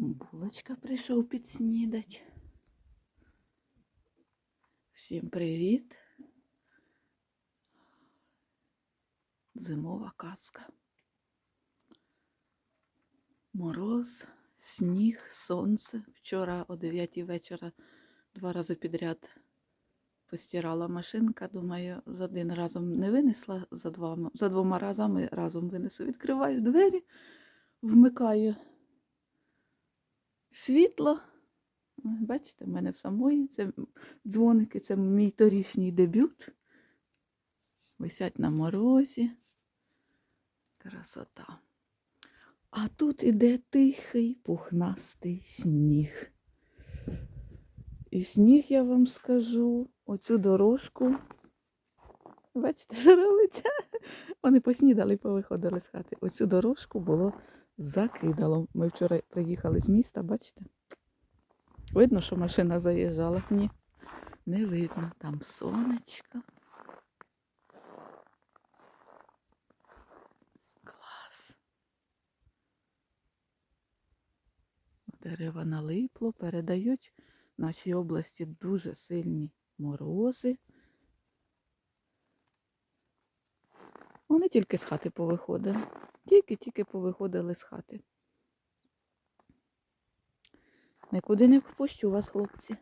Булочка прийшов підснідать. Всім привіт. Зимова казка. Мороз, сніг, сонце. Вчора о 9 вечора два рази підряд постирала машинка. Думаю, за один разом не винесла, за, два, за двома разами разом винесу. Відкриваю двері, вмикаю світло. Бачите, в мене в самої це дзвоники, це мій торішній дебют. Висять на морозі. Красота. А тут іде тихий пухнастий сніг. І сніг, я вам скажу, оцю дорожку. Бачите, що робиться? Вони поснідали і повиходили з хати. Оцю дорожку було закидало. Ми вчора приїхали з міста, бачите? Видно, що машина заїжджала? Ні, не видно. Там сонечко. Клас. Дерева налипло, передають нашій області дуже сильні морози. Вони тільки з хати повиходили. Тільки-тільки повиходили з хати. Нікуди не впущу вас, хлопці.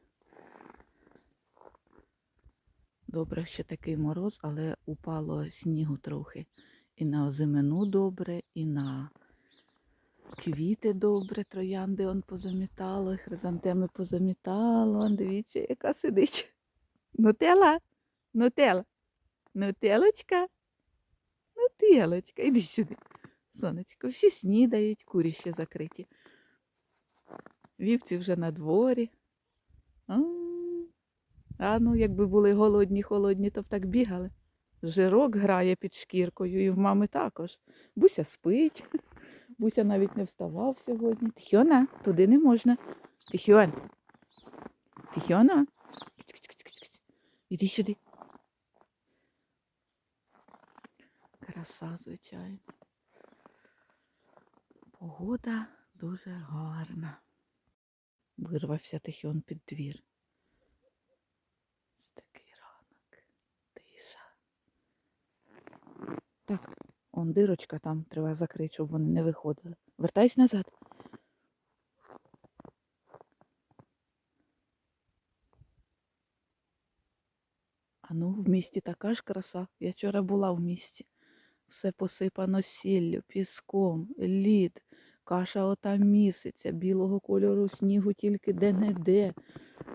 Добре, ще такий мороз, але упало снігу трохи. І на озимину добре, і на квіти добре, троянди он позамітало, хризантеми позамітало. Он, дивіться, яка сидить. Нутела, нутела, нутелочка, нутелочка, іди сюди. Сонечко, всі снідають, курі ще закриті. Вівці вже на дворі. А, ну, якби були голодні, холодні, то б так бігали. Жирок грає під шкіркою, і в мами також. Буся спить. Буся навіть не вставав сьогодні. Тихьона, туди не можна. Тихьон. Тихьона. Іди сюди. Краса, звичайно. Погода дуже гарна. Вирвався тихіон під двір. Ось такий ранок. Тиша. Так, он дирочка там треба закрити, щоб вони не виходили. Вертайся назад. А ну, в місті така ж краса. Я вчора була в місті. Все посипано сіллю, піском, лід, каша ота місяця, білого кольору снігу тільки де-не-де,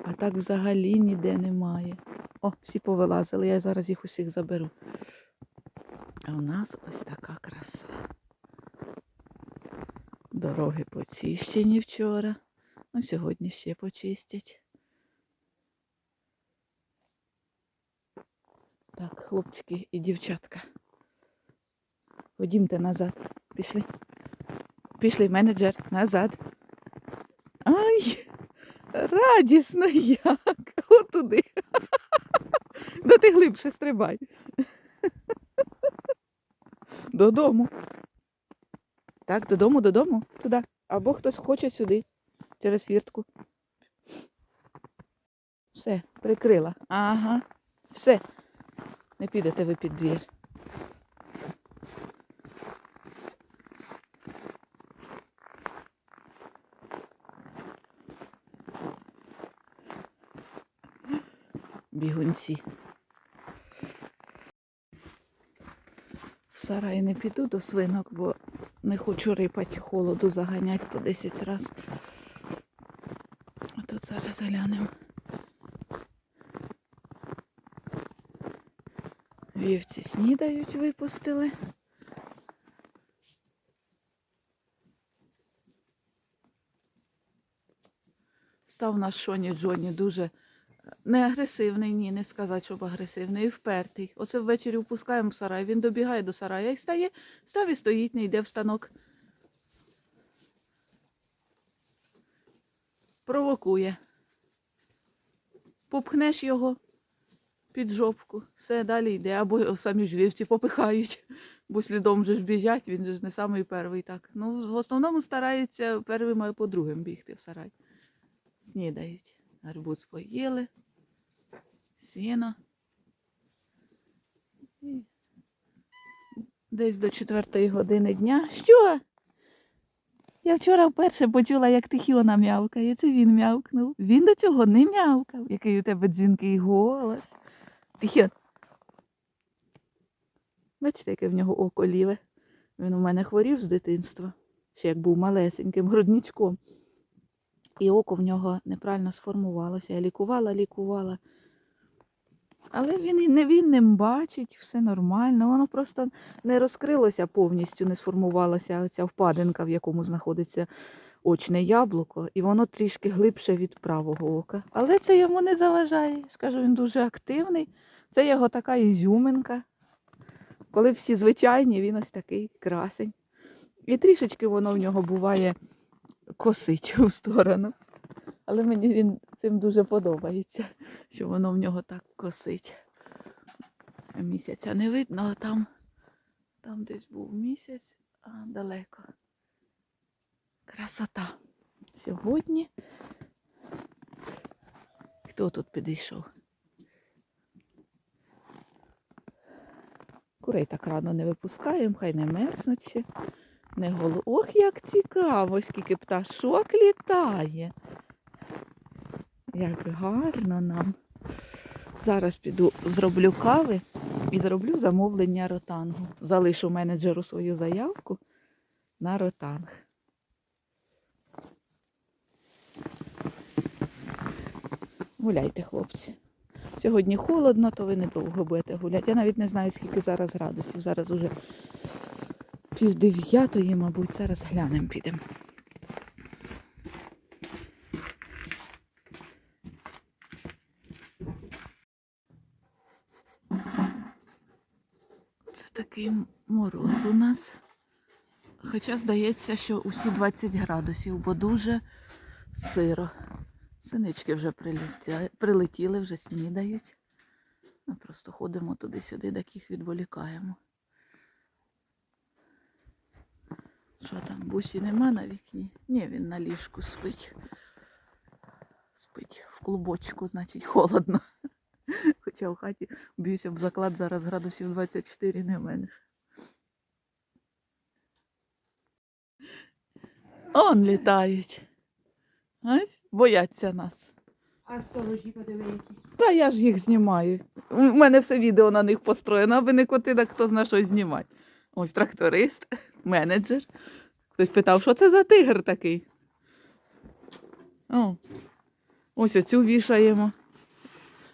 а так взагалі ніде немає. О, всі повилазили, я зараз їх усіх заберу. А у нас ось така краса. Дороги почищені вчора. Ну, сьогодні ще почистять. Так, хлопчики і дівчатка. Ходімте назад. Пішли. Пішли, менеджер, назад. Ай, радісно як. Отуди. Да ти глибше стрибай. Додому. Так, додому, додому, туди. Або хтось хоче сюди, через фіртку. Все, прикрила. Ага. Все. Не підете ви під двір. Бігунці. В сарай не піду до свинок, бо не хочу рипати холоду, заганять по 10 раз. А тут зараз глянемо. Вівці снідають, випустили. Став наш Шоні Джоні дуже не агресивний, ні, не сказати, щоб агресивний, і впертий. Оце ввечері впускаємо в сарай, він добігає до сарая і стає, став і стоїть, не йде в станок. Провокує. Попхнеш його під жопку, все далі йде, або самі ж вівці попихають бо слідом же ж біжать, він же ж не самий перший так. Ну, в основному старається первим, а по другим бігти в сарай. Снідають. Гарбуз поїли, сіно. І Десь до четвертої години дня. Що? Я вчора вперше почула, як Тихіона м'явкає. Це він м'явкнув. Він до цього не м'явкав. Який у тебе дзвінкий голос. Тихіон. Бачите, яке в нього око ліве. Він у мене хворів з дитинства, ще як був малесеньким грудничком. І око в нього неправильно сформувалося. Я лікувала, лікувала. Але він не він ним бачить, все нормально. Воно просто не розкрилося повністю, не сформувалася ця впадинка, в якому знаходиться очне яблуко, і воно трішки глибше від правого ока. Але це йому не заважає. Скажу, він дуже активний. Це його така ізюминка. Коли всі звичайні, він ось такий красень. І трішечки воно в нього буває косить у сторону. Але мені він цим дуже подобається, що воно в нього так косить. Місяця не видно, а там, там десь був місяць, а далеко. Красота. Сьогодні. Хто тут підійшов? Курей так рано не випускаємо, хай не мерзнуть ще. Не голо. Ох, як цікаво, скільки пташок літає. Як гарно нам. Зараз піду зроблю кави і зроблю замовлення ротангу. Залишу менеджеру свою заявку на ротанг. Гуляйте, хлопці. Сьогодні холодно, то ви недовго будете гуляти. Я навіть не знаю, скільки зараз градусів. Зараз уже пів дев'ятої, мабуть, зараз глянемо підемо. Це такий мороз у нас. Хоча здається, що усі 20 градусів, бо дуже сиро. Синички вже прилетіли, прилетіли вже снідають. Ми просто ходимо туди-сюди, так їх відволікаємо. Що там, бусі нема на вікні? Ні, він на ліжку спить. Спить в клубочку, значить, холодно. Хоча в хаті б'юся в заклад зараз градусів 24 не менше. Он літають. Ось, бояться нас. А сторожі подиви які. Та я ж їх знімаю. У мене все відео на них построєно, аби не коти, так хто зна щось знімати. Ось тракторист, менеджер. Хтось питав, що це за тигр такий. О, ось оцю вішаємо,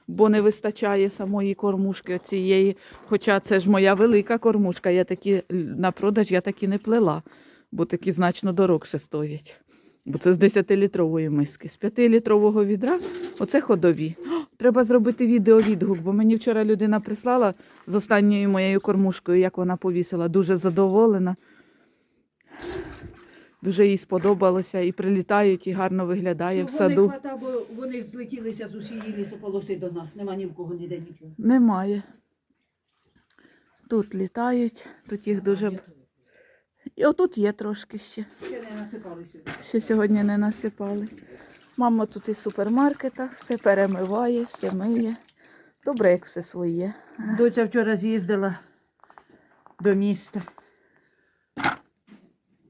бо не вистачає самої кормушки цієї. Хоча це ж моя велика кормушка. Я такі на продаж я такі не плела, бо такі значно дорогше стоять. Бо це з 10-літрової миски. З 5-літрового відра оце ходові. Треба зробити відеовідгук, бо мені вчора людина прислала з останньою моєю кормушкою, як вона повісила. Дуже задоволена. Дуже їй сподобалося і прилітають, і гарно виглядає в саду. не хвата, бо вони ж злетілися з усієї лісополоси до нас. Нема ні в кого ніде нічого. Немає. Тут літають, тут їх дуже. І отут є трошки ще. Ще не насипали сюди. Ще сьогодні не насипали. Мама тут із супермаркета, все перемиває, все миє. Добре, як все своє. Доця вчора з'їздила до міста.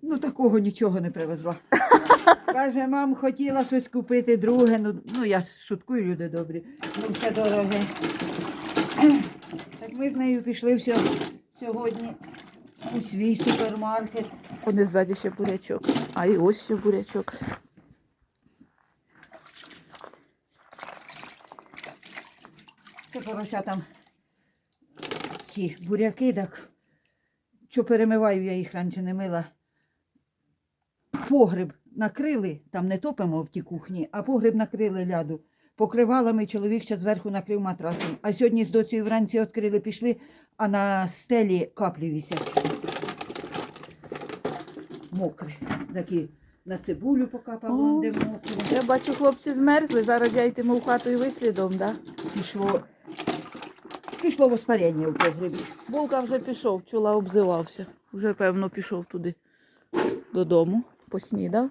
Ну, такого нічого не привезла. Каже, мам, хотіла щось купити друге. Ну, ну я шуткую, люди добрі. Ну, все дороге. Так ми з нею пішли все, сьогодні у свій супермаркет. Вони ззаді ще бурячок. А і ось ще бурячок. Це порося там ці буряки, так що перемиваю, я їх раніше не мила. Погреб накрили, там не топимо в тій кухні, а погреб накрили ляду. Покривалами чоловік ще зверху накрив матрасом. А сьогодні з доцею вранці відкрили, пішли, а на стелі каплі вісять. Мокре. Такі на цибулю покапало, О. де мокре. Я бачу, хлопці змерзли. Зараз я йтиму в хату і ви слідом, да? Пішло Пішло воспарення у погребі. Булка вже пішов, чула, обзивався. Вже, певно, пішов туди додому, поснідав.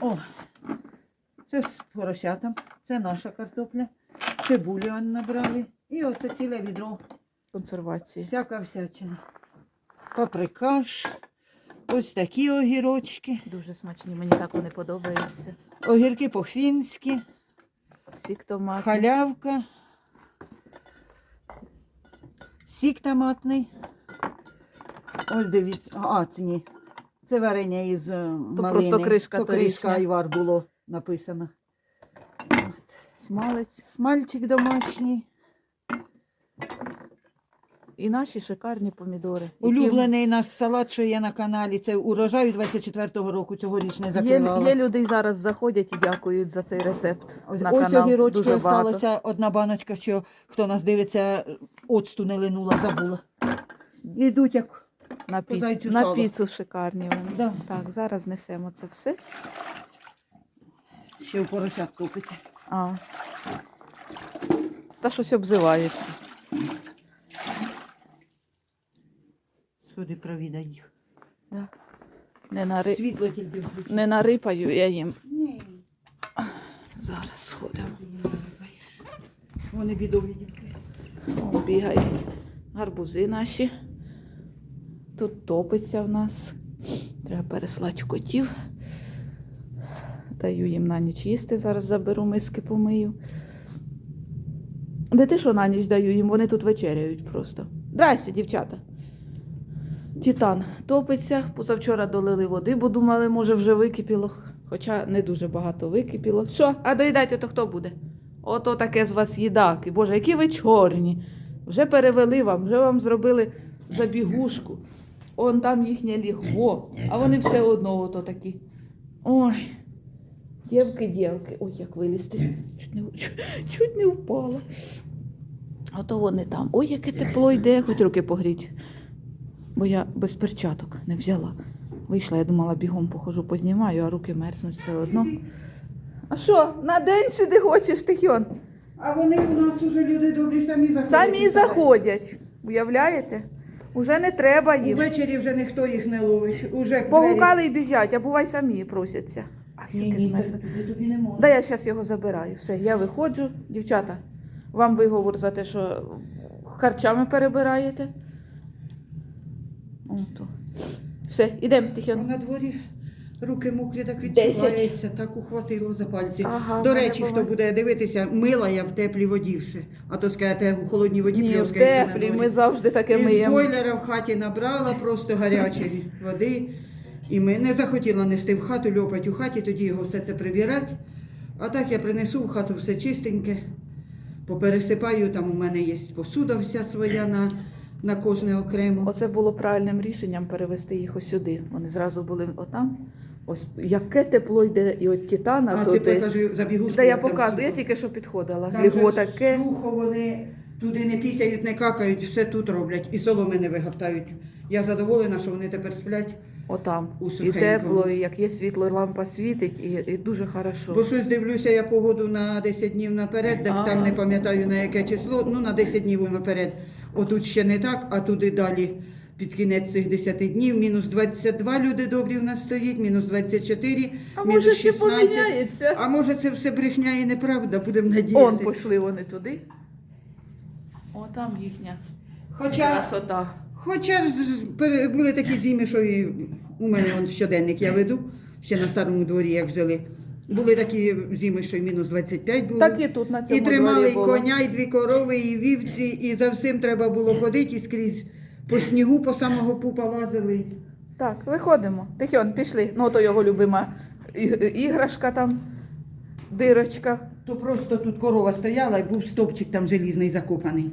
О, це з поросятам, це наша картопля, цибулю он набрали. І оце ціле відро, Консервації. всяка всячина. Паприкаш, ось такі огірочки, Дуже смачні, мені так вони подобаються. огірки по-фінськи, Сік халявка, сік томатний. Ось дивіться, а це ні. Це варення із е, малини. просто кришка То кришка айвар було написано. Смалець. Смальчик домашній. І наші шикарні помідори. Улюблений наш салат, що є на каналі, це урожаю 24-го року цьогоріч не Є, закривала. є люди зараз заходять і дякують за цей рецепт. Ось, на ось огірочки осталося одна баночка, що хто нас дивиться, оцту не линула, забула. Ідуть як. На, пі... зайцю на сало. піцу шикарні вони. Да. Так, зараз несемо це все. Ще в поросят топиться. А. Та щось обзивається. Сходи провідай їх. Да. Не, нари... Світло тільки включи. Не нарипаю я їм. Ні, Зараз сходимо. Вони бідові дівки. Бігають гарбузи наші. Тут топиться в нас. Треба переслати котів. Даю їм на ніч їсти. Зараз заберу миски помию. Де ти що на ніч даю їм? Вони тут вечеряють просто. Здрасте, дівчата. Титан топиться. Позавчора долили води, бо думали, може вже википіло. Хоча не дуже багато википіло. Що? А доїдайте, то хто буде? Ото таке з вас їдаки. Боже, які ви чорні. Вже перевели вам, вже вам зробили забігушку. Он там їхнє лігво, а вони все одно ото такі. Ой, дівки, дівки. Ой, як вилізти. Чуть не, чуть, не впала. Ото вони там. Ой, яке тепло йде, хоч руки погріть. Бо я без перчаток не взяла. Вийшла, я думала, бігом похожу, познімаю, а руки мерзнуть все одно. А що, на день сюди хочеш, Тихьон? А вони у нас уже люди добрі самі заходять. Самі заходять. Уявляєте? Уже не треба їм. Увечері вже ніхто їх не ловить. Уже Погукали і біжать, а бувай самі просяться. А Ні, щоки ні, тобі, не можна. Да я зараз його забираю. Все, я виходжу. Дівчата, вам виговор за те, що харчами перебираєте. Ото. Все, ідемо, А на дворі руки мокрі так Десять. відчувається, так ухватило за пальці. Ага, До речі, хто буде дивитися, мила я в теплій воді все. А то скажете, у холодній воді Ні, в пльоскається теплі, ми завжди таке Із миємо. бойлера в хаті набрала просто гарячої води. І ми не захотіла нести в хату, льопать у хаті, тоді його все це прибирати. А так я принесу в хату все чистеньке, попересипаю, там у мене є посуда вся своя на, на кожне окремо. Оце було правильним рішенням перевести їх ось сюди. Вони зразу були отам. Ось яке тепло йде і от Титана А ти туди. покажи забігушку. Та я як там показую, я сухо. тільки що підходила. Там Ліго таке. Сухо вони туди не пісяють, не какають, все тут роблять. І соломи не вигортають. Я задоволена, що вони тепер сплять. Отам. У І сухенькому. тепло, і як є світло, лампа світить, і, і дуже хорошо. Бо щось дивлюся я погоду на 10 днів наперед, так там не пам'ятаю на яке число, ну на 10 днів наперед. Отут ще не так, а туди далі під кінець цих 10 днів. Мінус 22 люди добрі в нас стоїть, мінус 24, А мінус може ще 16. поміняється? А може це все брехня і неправда, будемо надіятися. Он пішли вони туди. О, там їхня Хоча красота. Хоча ж з- пере- були такі зими, що і у мене он щоденник я веду, ще на старому дворі, як жили. Були такі зими, що й мінус 25 було. Так і тут на цьому і тримали дворі і було. коня, і дві корови, і вівці, і за всім треба було ходити, і скрізь по снігу, по самого пупа лазили. Так, виходимо. Тихьон, пішли. Ну, то його любима і- іграшка там, дирочка. То просто тут корова стояла і був стопчик там желізний закопаний.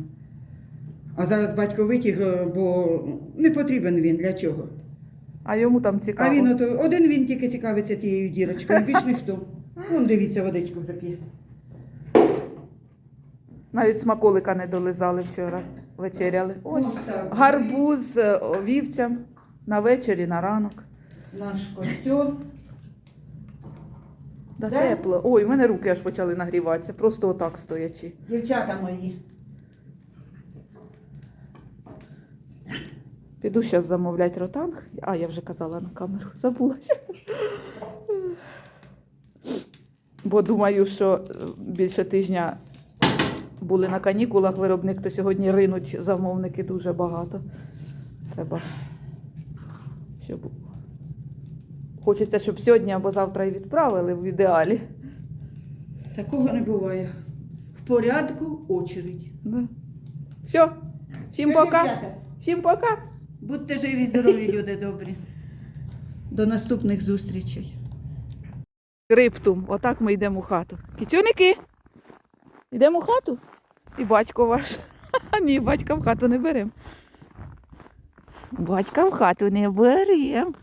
А зараз батько витяг, е, бо не потрібен він для чого. А йому там цікаво. А він ото один він тільки цікавиться тією дірочкою, більш ніхто. Вон дивіться, водичку вже п'є. Навіть смаколика не долизали вчора. Вечеряли. Ось гарбуз вівцям на вечері, на ранок. Наш костюм. Да, Да? тепло. Ой, в мене руки аж почали нагріватися, просто отак стоячи. Дівчата мої. Піду зараз замовляти ротанг. А, я вже казала на камеру, забулася. Бо думаю, що е, більше тижня були на канікулах виробник, то сьогодні ринуть замовники дуже багато. Треба, щоб хочеться, щоб сьогодні або завтра і відправили в ідеалі. Такого не буває. В порядку очередь. Да. Все, всім пока. Всім пока. Будьте живі, здорові, люди добрі. До наступних зустрічей. Криптум. Отак ми йдемо в хату. Кітюники, йдемо в хату. І батько ваш. А ні, батька в хату не беремо. Батька в хату не беремо.